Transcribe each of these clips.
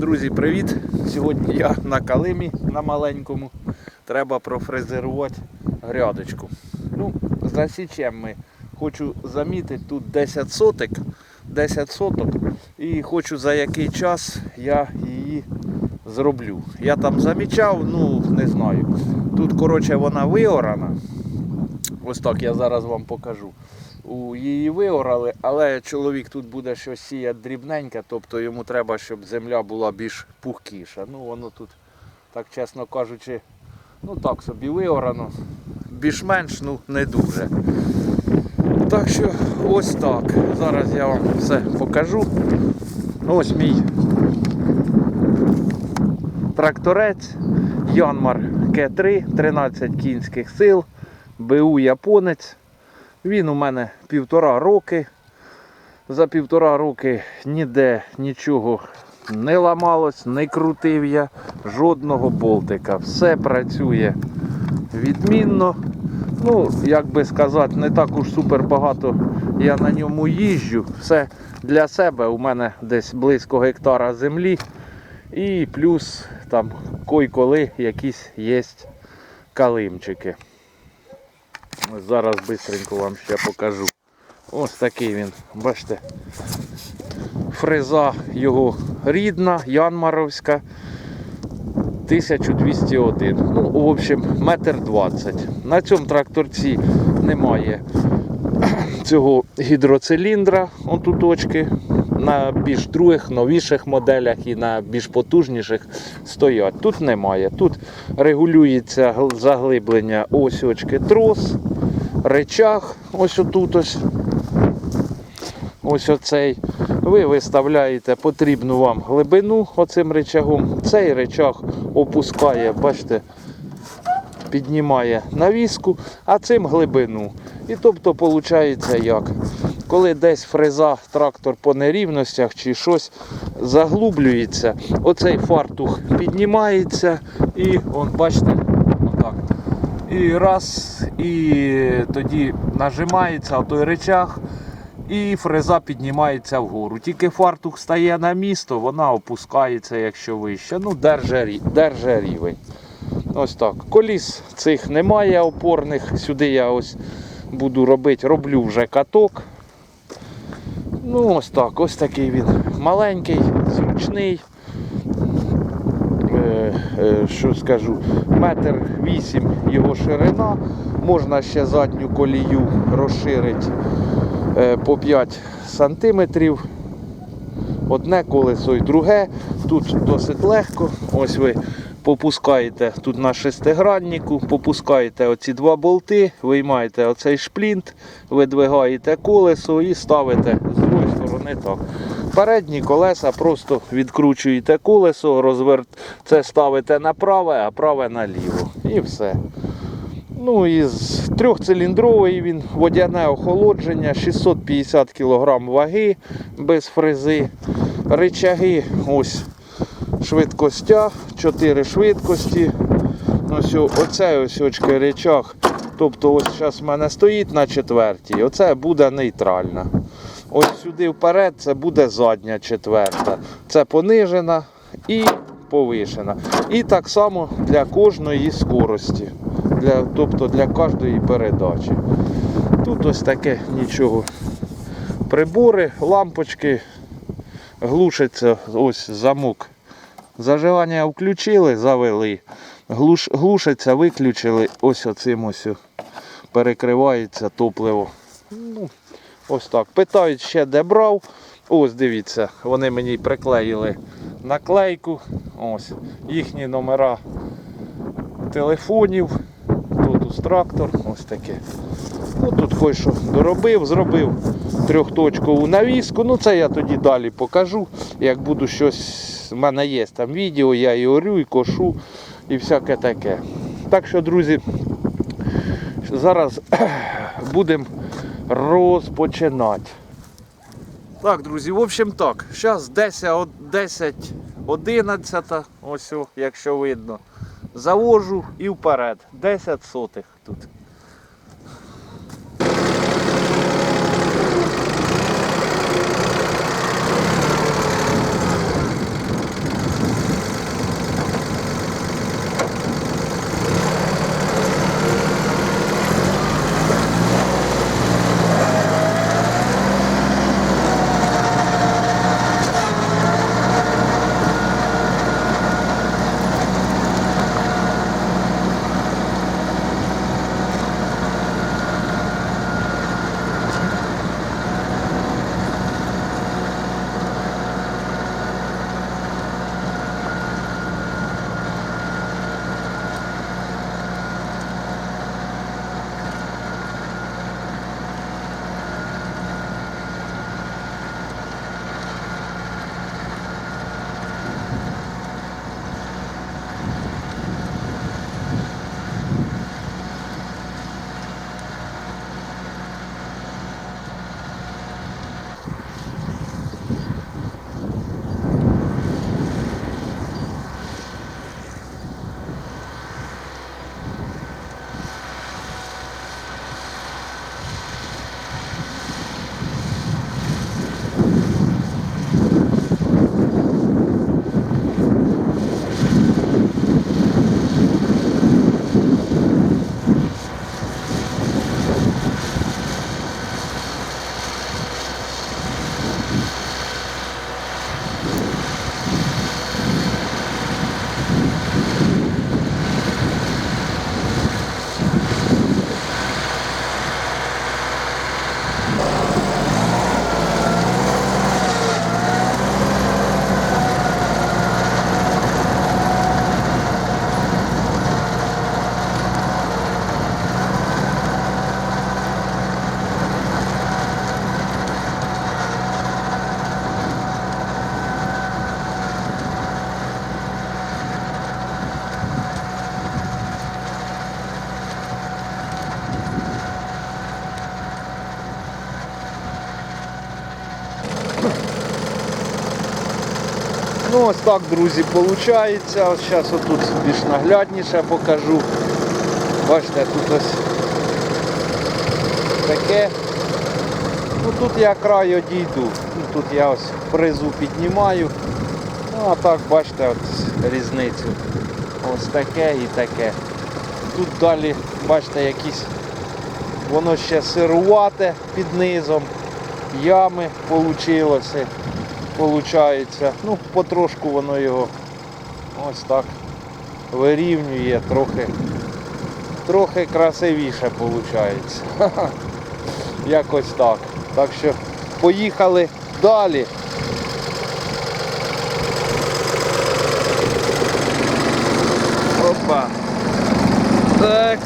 Друзі, привіт! Сьогодні я на калимі на маленькому. Треба профрезерувати грядочку. Ну, засічемо ми. Хочу замітити, тут 10 соток, 10 соток. І хочу за який час я її зроблю. Я там замічав, ну не знаю. Тут, коротше, вона виорана. Ось так я зараз вам покажу. Її виорали, але чоловік тут буде щось сіяти дрібненьке, тобто йому треба, щоб земля була більш пухкіша. Ну воно тут, так чесно кажучи, ну так собі виорано. Більш-менш, ну не дуже. Так що ось так. Зараз я вам все покажу. Ось мій тракторець Янмар К3, 13 кінських сил, БУ японець. Він у мене півтора роки. За півтора роки ніде нічого не ламалось, не крутив я жодного болтика. Все працює відмінно. Ну, як би сказати, не так уж супер багато я на ньому їжджу. Все для себе. У мене десь близько гектара землі. І плюс там кой-коли якісь є калимчики. Зараз швидко вам ще покажу. Ось такий він, бачите. Фреза його рідна, Янмаровська. 1201. Ну, в общем, метр 20. На цьому тракторці немає цього гідроциліндра, отуточки. На більш других, новіших моделях і на більш потужніших стоять. Тут немає. Тут регулюється заглиблення ось очки трос, речах, ось отут ось. Ось оцей. Ви виставляєте потрібну вам глибину оцим речагом. Цей речаг опускає, бачите, піднімає навіску, а цим глибину. І тобто виходить як? Коли десь фреза, трактор по нерівностях чи щось заглублюється, оцей фартух піднімається і он, бачите, отак. І раз, і тоді нажимається той речах, і фреза піднімається вгору. Тільки фартух стає на місто, вона опускається, якщо вище. Ну, держа, рі- рівень. Ось так. Коліс цих немає опорних. Сюди я ось буду робити, роблю вже каток. Ну, ось так, ось такий він маленький, зручний. Е, е, що скажу, метр вісім його ширина. Можна ще задню колію розширити е, по 5 сантиметрів. Одне колесо і друге. Тут досить легко. Ось ви попускаєте тут на шестиграннику, попускаєте оці два болти, виймаєте оцей шплінт, видвигаєте колесо і ставите сторони так. Передні колеса просто відкручуєте колесо, розверт... це ставите на праве, а праве наліво. І все. Ну і з трьохциліндровий він водяне охолодження, 650 кг ваги без фрези. Ричаги ось швидкостя, 4 швидкості. Ось оце ось очки речах. Тобто ось зараз в мене стоїть на четвертій, оце буде нейтральна. Ось сюди вперед це буде задня четверта. Це понижена і повишена. І так само для кожної скорості. Для, тобто для кожної передачі. Тут ось таке нічого. Прибори, лампочки, глушиться ось замок. Зажигання включили, завели. Глуш, глушиться, виключили, ось оцим ось перекривається топливо. Ось так. Питають ще де брав. Ось дивіться, вони мені приклеїли наклейку. Ось їхні номера телефонів. Тут трактор, ось таке. Ну, тут хоч що доробив, зробив трьохточкову навіску. Ну це я тоді далі покажу. Як буду щось. У мене є там відео, я і орю, і кошу, і всяке таке. Так що, друзі, зараз будемо розпочинати. Так, друзі, в общем так. Зараз 10, 10 11, ось, якщо видно. Завожу і вперед. 10 сотих тут. Так, друзі, виходить. Зараз отут більш наглядніше покажу. Бачите, тут ось таке. Ну тут я край одійду. Ну, тут я ось призу піднімаю. Ну а так бачите от різницю. Ось таке і таке. Тут далі, бачите, якісь воно ще сирувате під низом. Ями получилося. Получається. Ну, потрошку воно його ось так вирівнює, трохи, трохи красивіше виходить. Якось так. Так що поїхали далі. Опа. Так.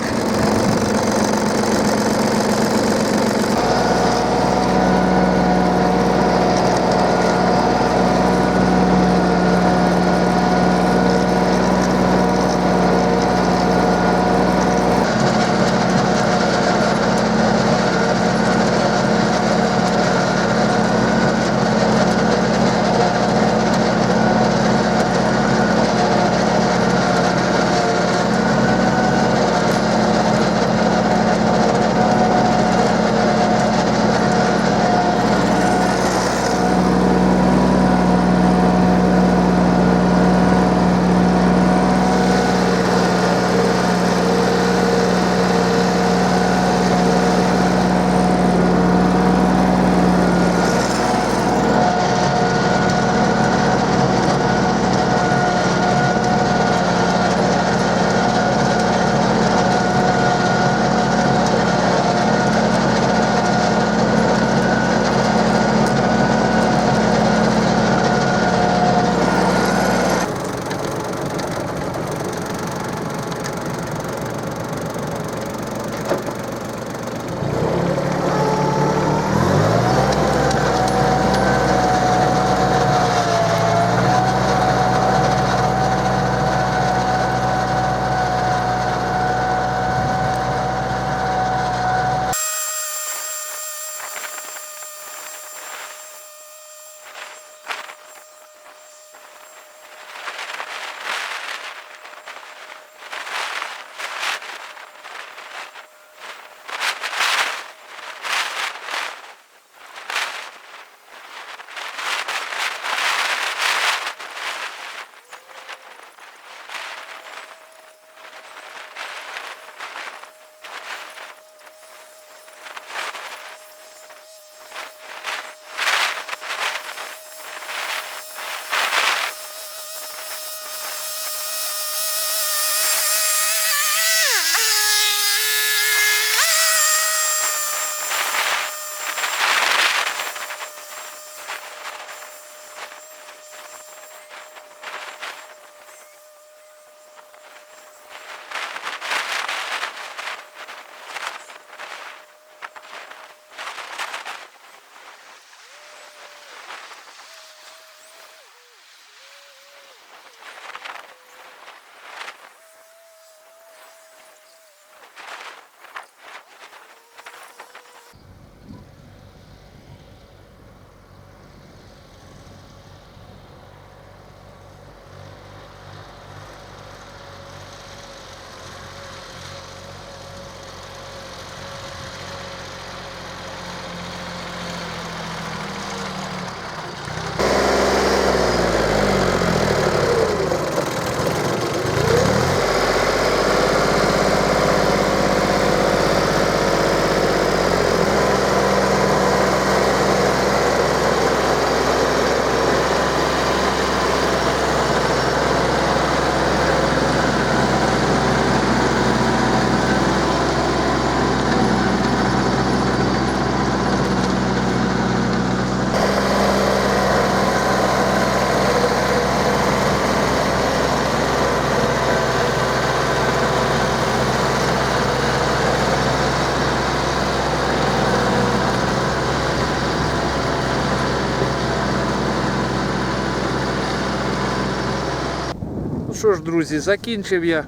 Що ж, друзі, закінчив я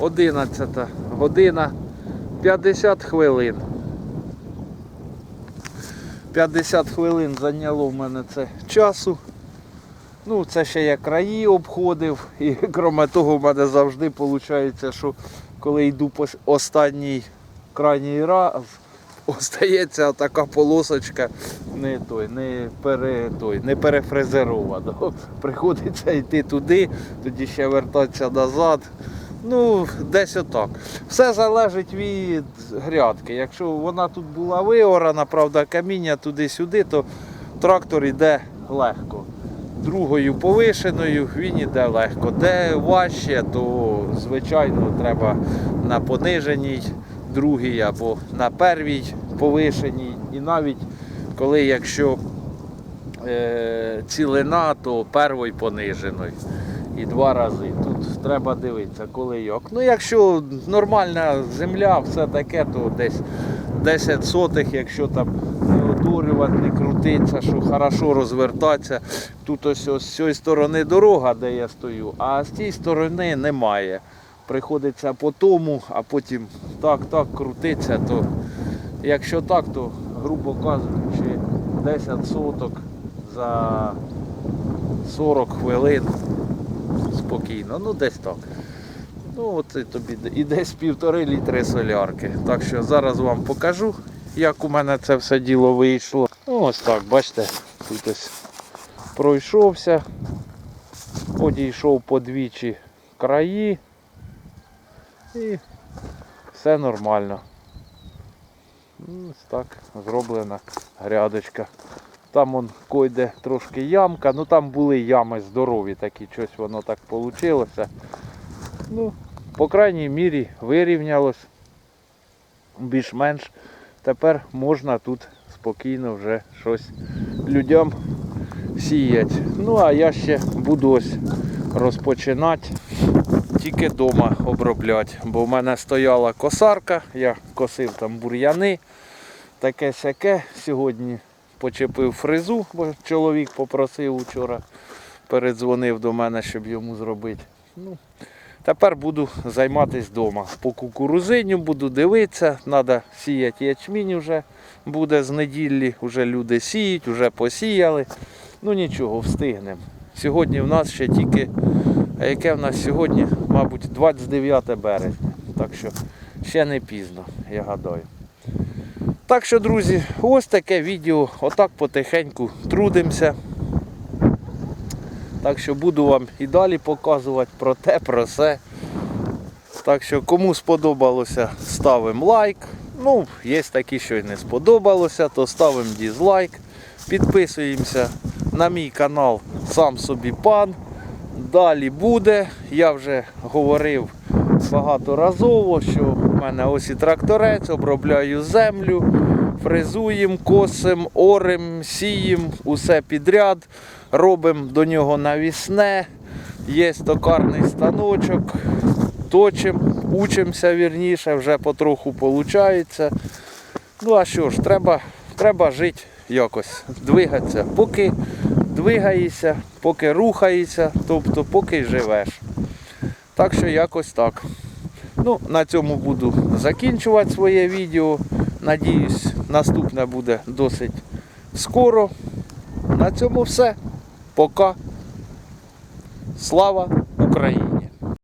11 година 50 хвилин. 50 хвилин зайняло в мене це часу. Ну, це ще я краї обходив. І крім того, в мене завжди виходить, що коли йду по останній крайній раз, остається така полосочка не той, не пере, той, не перефрезерована. Приходиться йти туди, тоді ще вертатися назад. Ну, десь отак. Все залежить від грядки. Якщо вона тут була виорана, правда, каміння туди-сюди, то трактор йде легко. Другою повишеною він іде легко. Де важче, то звичайно треба на пониженій другій або на первій повишеній. І навіть коли якщо е, цілина, то первою пониженою. І два рази. Тут треба дивитися, коли як. Ну, якщо нормальна земля, все таке, то десь 10 сотих, якщо там не одурювати, не крутиться, що хорошо розвертатися. Тут ось, ось з цієї сторони дорога, де я стою, а з тієї сторони немає. Приходиться по тому, а потім так, так крутиться, то якщо так, то грубо кажучи, 10 соток за 40 хвилин спокійно, ну десь так. Ну і тобі і десь півтори літри солярки. Так що зараз вам покажу, як у мене це все діло вийшло. Ну ось так, бачите, тут ось пройшовся, подійшов подвічі краї і все нормально. Ну, Ось так зроблена грядочка. Там он койде трошки ямка, ну там були ями здорові такі, щось воно так вийшло. Ну, по крайній мірі вирівнялось більш-менш. Тепер можна тут спокійно вже щось людям сіяти. Ну а я ще буду ось розпочинати тільки вдома обробляти. Бо в мене стояла косарка, я косив там бур'яни, таке сяке. Сьогодні почепив фрезу, бо чоловік попросив вчора, передзвонив до мене, щоб йому зробити. Ну, тепер буду займатися вдома. По кукурузиню буду дивитися, треба сіяти ячмінь вже буде з неділі, вже люди сіють, вже посіяли. Ну нічого, встигнемо. Сьогодні в нас ще тільки, а яке в нас сьогодні, мабуть, 29 березня. Так що ще не пізно, я гадаю. Так що, друзі, ось таке відео. Отак потихеньку трудимося. Так що буду вам і далі показувати про те, про все. Так що, кому сподобалося, ставимо лайк. Ну, є такі, що й не сподобалося, то ставимо дізлайк. Підписуємося на мій канал Сам собі пан. Далі буде. Я вже говорив багаторазово, що в мене ось і тракторець, обробляю землю, фрезуємо, косим, орем, сіємо, усе підряд. Робимо до нього навісне. Є токарний станочок, точимо, учимося вірніше, вже потроху виходить. Ну а що ж, треба, треба жити якось, двигатися. Поки двигаєшся, поки рухаєшся, тобто поки живеш. Так що якось так. Ну, на цьому буду закінчувати своє відео. Надіюсь, наступне буде досить скоро. На цьому все. Пока. Слава Україні!